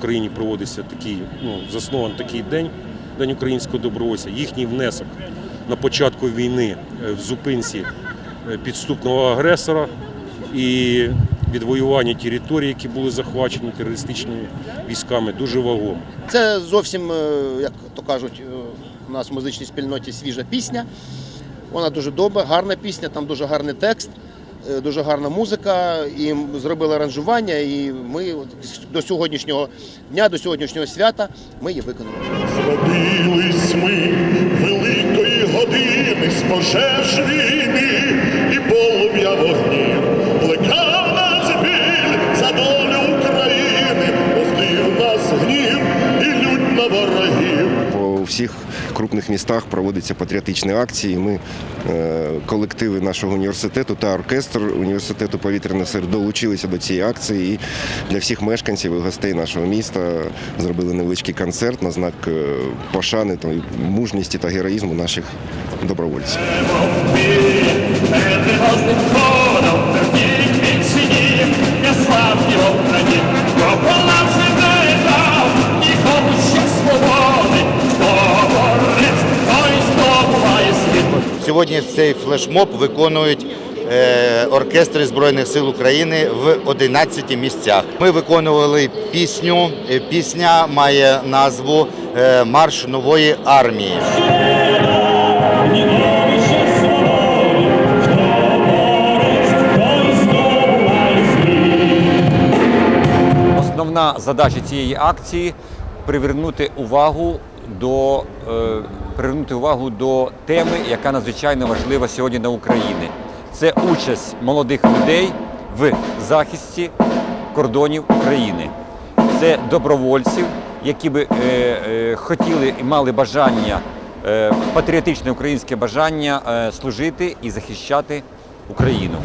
Україні проводиться такий, ну, заснований такий день, День українського добровольця. Їхній внесок на початку війни е, в зупинці е, підступного агресора і відвоювання територій, які були захвачені терористичними військами, дуже вагомий. Це зовсім, е, як то кажуть, у нас в музичній спільноті свіжа пісня. Вона дуже добра, гарна пісня, там дуже гарний текст, дуже гарна музика. І зробили аранжування. І ми до сьогоднішнього дня, до сьогоднішнього свята ми її виконали. Зробились ми великої години з пожеж війни і полум'я вогнів. По всіх крупних містах проводяться патріотичні акції. Ми е, колективи нашого університету та оркестр університету повітряних сил долучилися до цієї акції. І для всіх мешканців і гостей нашого міста зробили невеличкий концерт на знак е, пошани мужності та героїзму наших добровольців. Сьогодні цей флешмоб виконують е, оркестри Збройних сил України в 11 місцях. Ми виконували пісню. Е, Пісня має назву е, Марш нової армії. Основна задача цієї акції привернути увагу до привернути увагу до теми, яка надзвичайно важлива сьогодні на Україні. Це участь молодих людей в захисті кордонів України. Це добровольців, які би е, е, хотіли і мали бажання, е, патріотичне українське бажання е, служити і захищати Україну.